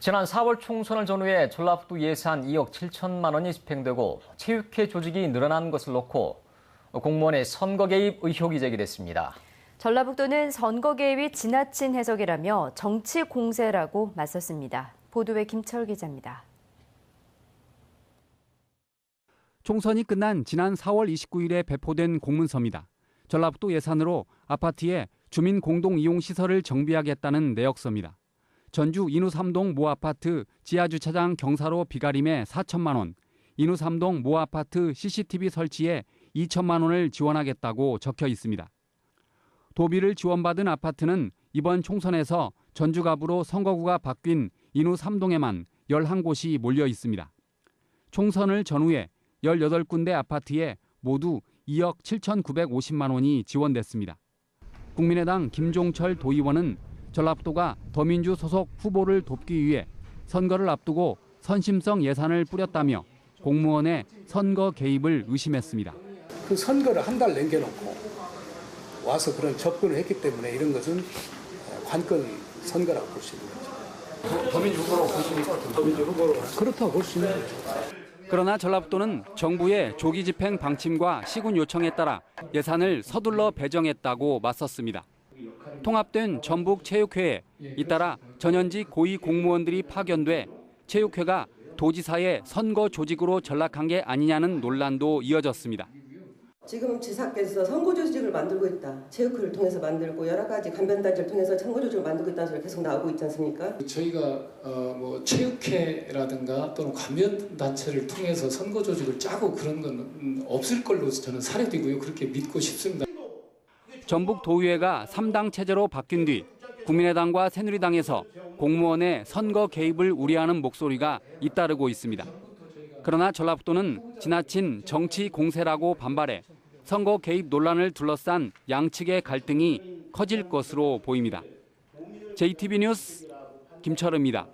지난 4월 총선을 전후해 전라북도 예산 2억 7천만 원이 집행되고 체육회 조직이 늘어난 것을 놓고 공무원의 선거 개입 의혹이 제기됐습니다. 전라북도는 선거 개입이 지나친 해석이라며 정치 공세라고 맞섰습니다. 보도에 김철 기자입니다. 총선이 끝난 지난 4월 29일에 배포된 공문서입니다. 전라북도 예산으로 아파트에 주민 공동 이용 시설을 정비하겠다는 내역서입니다. 전주 인후 3동 모 아파트 지하 주차장 경사로 비가림에 4천만 원, 인후 3동 모 아파트 CCTV 설치에 2천만 원을 지원하겠다고 적혀 있습니다. 도비를 지원받은 아파트는 이번 총선에서 전주갑으로 선거구가 바뀐 인후 3동에만 11곳이 몰려 있습니다. 총선을 전후에 18군데 아파트에 모두 2억 7,950만 원이 지원됐습니다. 국민의당 김종철 도의원은 전라북도가 더민주 소속 후보를 돕기 위해 선거를 앞두고 선심성 예산을 뿌렸다며 공무원의 선거 개입을 의심했습니다. 그 선거를 한 달 남겨놓고 와서 그런 접근을 했기 때문에 이런 것은 관건 선거라고 볼 수 있는 거죠. 더민주 후보로 보십니까? 더민주 후보로 그렇다고 볼 수 있는 거죠. 그러나 전라북도는 정부의 조기 집행 방침과 시군 요청에 따라 예산을 서둘러 배정했다고 맞섰습니다. 통합된 전북 체육회에 잇따라 전현직 고위 공무원들이 파견돼 체육회가 도지사의 선거 조직으로 전락한 게 아니냐는 논란도 이어졌습니다. 지금 지사께서 선거 조직을 만들고 있다. 체육회를 통해서 만들고 여러 가지 간변단체를 통해서 선거 조직을 만들고 있다는 소리 계속 나오고 있지 않습니까? 저희가 어, 뭐 체육회라든가 또는 관련 단체를 통해서 선거 조직을 짜고 그런 건 음, 없을 걸로 저는 사례되고요. 그렇게 믿고 싶습니다. 전북 도의회가 3당 체제로 바뀐 뒤 국민의당과 새누리당에서 공무원의 선거 개입을 우려하는 목소리가 잇따르고 있습니다. 그러나 전라북도는 지나친 정치 공세라고 반발해 선거 개입 논란을 둘러싼 양측의 갈등이 커질 것으로 보입니다. JTB 뉴스 김철우입니다.